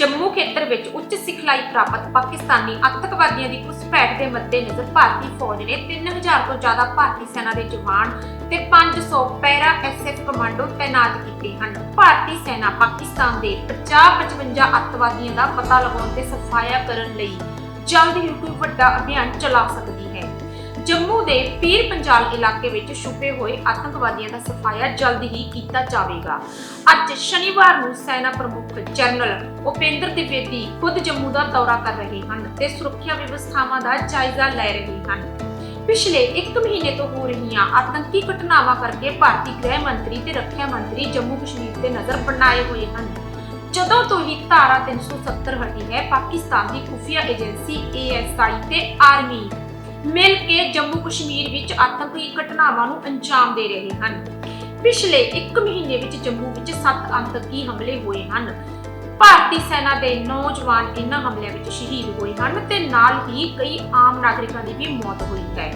ਜੰਮੂ ਖੇਤਰ ਵਿੱਚ ਉੱਚ ਸਿਖਲਾਈ ਪ੍ਰਾਪਤ ਪਾਕਿਸਤਾਨੀ ਅੱਤਵਾਦੀਆਂ ਦੀ ਘੁਸਪੈਠ ਦੇ ਮੱਦੇਨਜ਼ਰ ਭਾਰਤੀ ਫੌਜ ਨੇ 3000 ਤੋਂ ਜ਼ਿਆਦਾ ਭਾਰਤੀ ਸੈਨਾ ਦੇ ਜਵਾਨ ਤੇ 500 ਪੈਰਾ ਐਸਐਫ ਕਮਾਂਡੋ ਤਾਇਨਾਤ ਕੀਤੇ ਹਨ। ਭਾਰਤੀ ਸੈਨਾ ਪਾਕਿਸਤਾਨ ਦੇ 50-55 ਅੱਤਵਾਦੀਆਂ ਦਾ ਪਤਾ ਲਗਾਉਣ ਤੇ ਸਫਾਇਆ ਕਰਨ ਲਈ ਜਲਦ ਹੀ ਕੋਈ ਵੱਡਾ ਅਭਿਆਨ ਚਲਾ ਸਕਦੀ ਹੈ। ਜੰਮੂ ਦੇ ਪੀਰ ਪੰਜਾਲ ਇਲਾਕੇ ਵਿੱਚ ਛੁਪੇ ਹੋਏ ਆਤੰਕਵਾਦੀਆਂ ਦਾ ਸਫਾਇਆ ਜਲਦ ਹੀ ਕੀਤਾ ਜਾਵੇਗਾ। ਅੱਜ ਸ਼ਨੀਵਾਰ ਨੂੰ ਸੈਨਾ ਪ੍ਰਮੁੱਖ ਜਨਰਲ ਉਪੇਂਦਰ ਦਿਵੇਦੀ ਖੁਦ ਜੰਮੂ ਦਾ ਦੌਰਾ ਕਰ ਰਹੇ ਹਨ ਤੇ ਸੁਰੱਖਿਆ ਵਿਵਸਥਾਵਾਂ ਦਾ ਜਾਇਜ਼ਾ ਲੈ ਰਹੇ ਹਨ। ਪਿਛਲੇ 1 ਮਹੀਨੇ ਤੋਂ ਹੋ ਰਹੀਆਂ ਆਤੰਕੀ ਘਟਨਾਵਾਂ ਕਰਕੇ ਭਾਰਤੀ ਗ੍ਰਹਿ ਮੰਤਰੀ ਤੇ ਰੱਖਿਆ ਮੰਤਰੀ ਜੰਮੂ ਕਸ਼ਮੀਰ ਤੇ ਨਜ਼ਰ ਬਣਾਏ ਹੋਏ ਹਨ। ਜਦੋਂ ਤੋਂ ਹੀ ਧਾਰਾ 370 ਹਟੀ ਹੈ, ਪਾਕਿਸਤਾਨ ਦੀ ਖੁਫੀਆ ਏਜੰਸੀ ASI ਤੇ ਆਰਮੀ ਮਿਲ ਕੇ ਜੰਮੂ ਕਸ਼ਮੀਰ ਵਿੱਚ ਆਤੰਕੀ ਘਟਨਾਵਾਂ ਨੂੰ ਅੰਜਾਮ ਦੇ ਰਹੇ ਹਨ। ਪਿਛਲੇ 1 ਮਹੀਨੇ ਵਿੱਚ ਜੰਮੂ ਵਿੱਚ 7 ਆਤੰਕੀ ਹਮਲੇ ਹੋਏ ਹਨ। ਭਾਰਤੀ ਸੈਨਾ ਦੇ ਨੌਜਵਾਨ ਇਨ੍ਹਾਂ ਹਮਲਿਆਂ ਵਿੱਚ ਸ਼ਹੀਦ ਹੋਏ ਹਨ ਤੇ ਨਾਲ ਹੀ ਕਈ ਆਮ ਨਾਗਰਿਕਾਂ ਦੀ ਵੀ ਮੌਤ ਹੋਈ ਹੈ।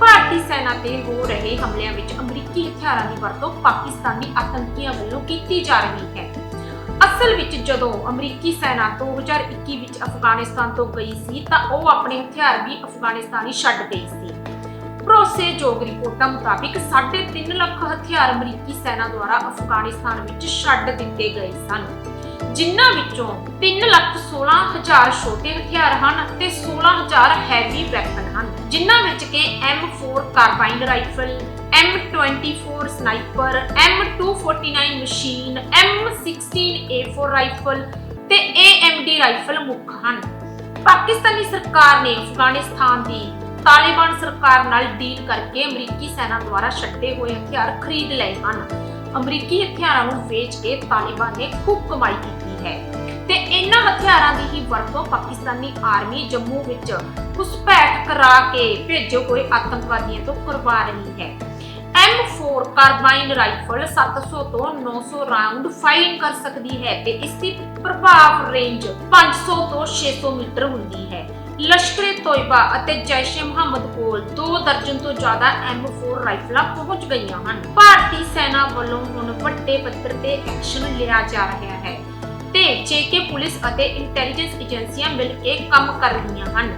ਭਾਰਤੀ ਸੈਨਾ ਤੇ ਹੋ ਰਹੇ ਹਮਲਿਆਂ ਵਿੱਚ ਅਮਰੀਕੀ ਹਥਿਆਰਾਂ ਦੀ ਵਰਤੋਂ ਪਾਕਿਸਤਾਨੀ ਆਤੰਕੀਆਂ ਵੱਲੋਂ ਕੀਤੀ ਜਾ ਰਹੀ ਹੈ। ਅਸਲ ਵਿੱਚ ਜਦੋਂ ਅਮਰੀਕੀ ਸੈਨਾ 2021 ਵਿੱਚ ਅਫਗਾਨਿਸਤਾਨ ਤੋਂ ਗਈ ਸੀ, ਤਾਂ ਉਹ ਆਪਣੇ ਹਥਿਆਰ ਵੀ ਅਫਗਾਨਿਸਤਾਨ ਛੱਡ ਗਈ ਸੀ। ਭਰੋਸੇਯੋਗ ਰਿਪੋਰਟਾਂ ਮੁਤਾਬਿਕ 3.5 ਲੱਖ ਹਥਿਆਰ ਅਮਰੀਕੀ ਸੈਨਾ ਦੁਆਰਾ ਅਫਗਾਨਿਸਤਾਨ ਵਿੱਚ ਛੱਡ ਦਿੱਤੇ ਗਏ ਸਨ, ਜਿਨ੍ਹਾਂ ਵਿੱਚੋਂ 3 ਲੱਖ 16 ਹਜ਼ਾਰ ਛੋਟੇ ਹਥਿਆਰ ਹਨ ਤੇ 16 ਹਜ਼ਾਰ ਹੈਵੀ ਵੈਪਨ ਹਨ, ਜਿਨ੍ਹਾਂ ਵਿੱਚ ਕਿ M4 carbine rifle M24 sniper M249 machine M16A4 rifle ਤੇ AMD ਰਾਈਫਲ ਮੁੱਖ ਹਨ। ਪਾਕਿਸਤਾਨੀ ਸਰਕਾਰ ਨੇ ਅਫਗਾਨਿਸਤਾਨ ਦੀ ਤਾਲਿਬਾਨ ਸਰਕਾਰ ਨਾਲ ਡੀਲ ਕਰਕੇ ਅਮਰੀਕੀ ਸੈਨਾ ਦੁਆਰਾ ਛੱਡੇ ਹੋਏ ਹਥਿਆਰ ਖਰੀਦ ਲਏ ਹਨ। ਅਮਰੀਕੀ ਹਥਿਆਰਾਂ ਨੂੰ ਵੇਚ ਕੇ ਤਾਲਿਬਾਨ ਨੇ ਖੂਬ ਕਮਾਈ ਕੀਤੀ ਹੈ ਤੇ ਇਹਨਾਂ ਹਥਿਆਰਾਂ ਦੀ ਹੀ ਵਰਤੋਂ ਪਾਕਿਸਤਾਨੀ ਆਰਮੀ ਜੰਮੂ ਵਿੱਚ ਘੁਸਪੈਠ ਕਰਾ ਕੇ ਭੇਜੇ ਹੋਏ ਆਤੰਕਵਾਦੀਆਂ ਤੋਂ ਕਰਵਾ ਰਹੀ ਹੈ। M4 ਕਾਰਬਾਈਨ ਰਾਈਫਲ 700 ਤੋਂ 900 ਰਾਉਂਡ ਫਾਇਰਿੰਗ ਕਰ ਸਕਦੀ ਹੈ ਤੇ ਇਸ ਦੀ ਪ੍ਰਭਾਵ ਰੇਂਜ 500 ਤੋਂ 600 ਮੀਟਰ ਹੁੰਦੀ ਹੈ। ਲਸ਼ਕਰੇ ਤੋਇਬਾ ਅਤੇ ਜੈਸ਼ ਮੁਹੰਮਦ ਕੋਲ 2 ਦਰਜਨ ਤੋਂ ਜ਼ਿਆਦਾ M4 ਰਾਈਫਲਾਂ ਪਹੁੰਚ ਗਈਆਂ ਹਨ। ਭਾਰਤੀ ਸੈਨਾ ਵੱਲੋਂ ਹੁਣ ਵੱਡੇ ਪੱਧਰ ਤੇ ਐਕਸ਼ਨ ਲਿਆ ਜਾ ਰਿਹਾ ਹੈ ਤੇ ਜੇਕੇ ਪੁਲਿਸ ਅਤੇ ਇੰਟੈਲੀਜੈਂਸ ਏਜੰਸੀਆਂ ਮਿਲ ਕੇ ਕੰਮ ਕਰ ਰਹੀਆਂ ਹਨ।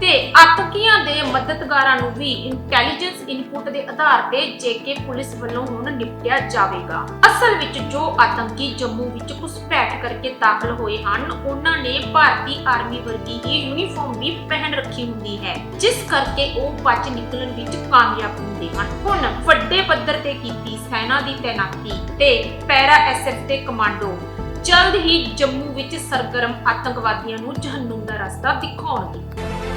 ਤੇ ਆਤੰਕੀਆਂ ਦੇ ਮਦਦਗਾਰਾਂ ਨੂੰ ਵੀ ਇੰਟੈਲੀਜੈਂਸ ਇਨਪੁਟ ਦੇ ਆਧਾਰ ਤੇ ਜੇਕੇ ਪੁਲਿਸ ਵੱਲੋਂ ਹੁਣ ਨਿਪਟਿਆ ਜਾਵੇਗਾ। ਅਸਲ ਵਿੱਚ ਜੋ ਆਤੰਕੀ ਜੰਮੂ ਵਿੱਚ ਘੁਸਪੈਠ ਕਰਕੇ ਦਾਖਲ ਹੋਏ ਹਨ, ਉਹਨਾਂ ਨੇ ਭਾਰਤੀ ਆਰਮੀ ਵਰਗੀ ਹੀ ਯੂਨੀਫਾਰਮ ਵੀ ਪਹਿਨ ਰੱਖੀ ਹੁੰਦੀ ਹੈ, ਜਿਸ ਕਰਕੇ ਉਹ ਬਚ ਨਿਕਲਣ ਵਿੱਚ ਕਾਮਯਾਬ ਹੁੰਦੇ ਹਨ। ਹੁਣ ਵੱਡੇ ਪੱਧਰ ਤੇ ਕੀਤੀ ਸੈਨਾ ਦੀ ਤੈਨਾਤੀ ਤੇ ਪੈਰਾ ਐਸਐਫ ਦੇ ਕਮਾਂਡੋ ਜਲਦ ਹੀ ਜੰਮੂ ਵਿੱਚ ਸਰਗਰਮ ਆਤੰਕਵਾਦੀਆਂ ਨੂੰ ਜਹੰਨਮ ਦਾ ਰਸਤਾ ਦਿਖਾਉਣਗੇ।